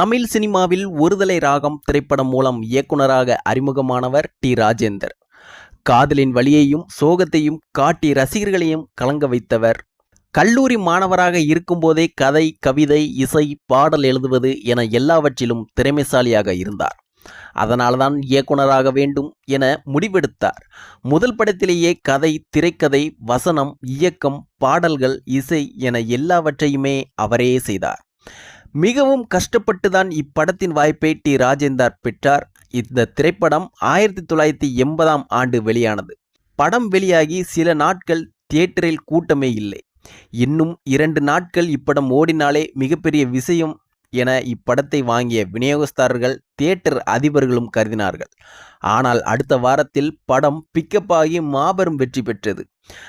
தமிழ் சினிமாவில் ஒருதலை ராகம் திரைப்படம் மூலம் இயக்குனராக அறிமுகமானவர் டி. ராஜேந்தர். காதலின் வழியையும் சோகத்தையும் காட்டி ரசிகர்களையும் கலங்க வைத்தவர். கல்லூரி மாணவராக இருக்கும்போதே கதை கவிதை இசை பாடல் எழுதுவது என எல்லாவற்றிலும் திறமைசாலியாக இருந்தார். அதனால்தான் இயக்குனராக வேண்டும் என முடிவெடுத்தார். முதல் படத்திலேயே கதை திரைக்கதை வசனம் இயக்கம் பாடல்கள் இசை என எல்லாவற்றையுமே அவரே செய்தார். மிகவும் கஷ்டப்பட்டுதான் இப்படத்தின் வாய்ப்பை டி. ராஜேந்தர் பெற்றார். இந்த திரைப்படம் ஆயிரத்தி தொள்ளாயிரத்தி எண்பதாம் ஆண்டு வெளியானது. படம் வெளியாகி சில நாட்கள் தியேட்டரில் கூட்டமே இல்லை. இன்னும் இரண்டு நாட்கள் இப்படம் ஓடினாலே மிகப்பெரிய விஷயம் என இப்படத்தை வாங்கிய விநியோகஸ்தாரர்கள் தியேட்டர் அதிபர்களும் கருதினார்கள். ஆனால் அடுத்த வாரத்தில் படம் பிக்கப் ஆகி மாபெரும் வெற்றி பெற்றது.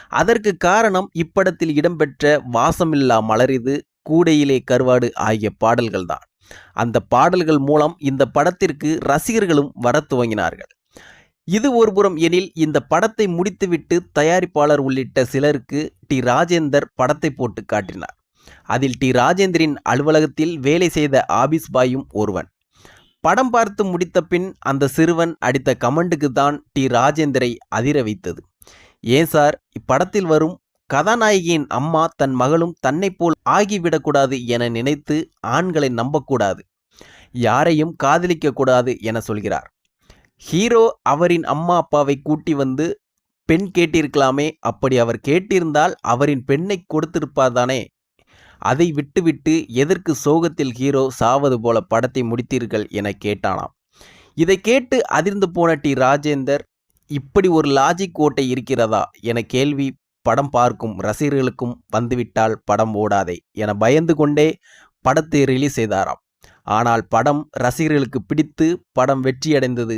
அதற்கு காரணம் இப்படத்தில் இடம்பெற்ற வாசமில்லா மலரிது கூடையிலே கருவாடு ஆகிய பாடல்கள்தான். அந்த பாடல்கள் மூலம் இந்த படத்திற்கு ரசிகர்களும் வர துவங்கினார்கள். இது ஒருபுறம் எனில் இந்த படத்தை முடித்துவிட்டு தயாரிப்பாளர் உள்ளிட்ட சிலருக்கு டி. ராஜேந்தர் படத்தை போட்டு காட்டினார். அதில் டி. ராஜேந்தரின் அலுவலகத்தில் வேலை செய்த ஆபீஸ் பாயும் ஒருவன். படம் பார்த்து முடித்த பின் அந்த சிறுவன் அடித்த கமெண்டுக்கு தான் டி. ராஜேந்தரை அதிர வைத்தது. ஏன் சார் இப்படத்தில் வரும் கதாநாயகியின் அம்மா தன் மகளும் தன்னை போல் ஆகிவிடக்கூடாது என நினைத்து ஆண்களை நம்பக்கூடாது. யாரையும் காதலிக்கக்கூடாது என சொல்கிறார். ஹீரோ அவரின் அம்மா அப்பாவை கூட்டி வந்து பெண் கேட்டிருக்கலாமே அப்படி அவர் கேட்டிருந்தால் அவரின் பெண்ணை கொடுத்திருப்பார் தானே? அதை விட்டுவிட்டு எதற்கு சோகத்தில் ஹீரோ சாவது போல படத்தை முடித்தீர்கள்? என கேட்டானாம். இதை கேட்டு அதிர்ந்து போன டி. ராஜேந்தர் இப்படி ஒரு லாஜிக் கோட்டை இருக்கிறதா? என கேள்வி படம் பார்க்கும் ரசிகர்களுக்கும் வந்துவிட்டால் படம் ஓடாதே என பயந்து கொண்டே படத்தை ரிலீஸ் செய்தாராம். ஆனால் படம் ரசிகர்களுக்கு பிடித்து படம் வெற்றியடைந்தது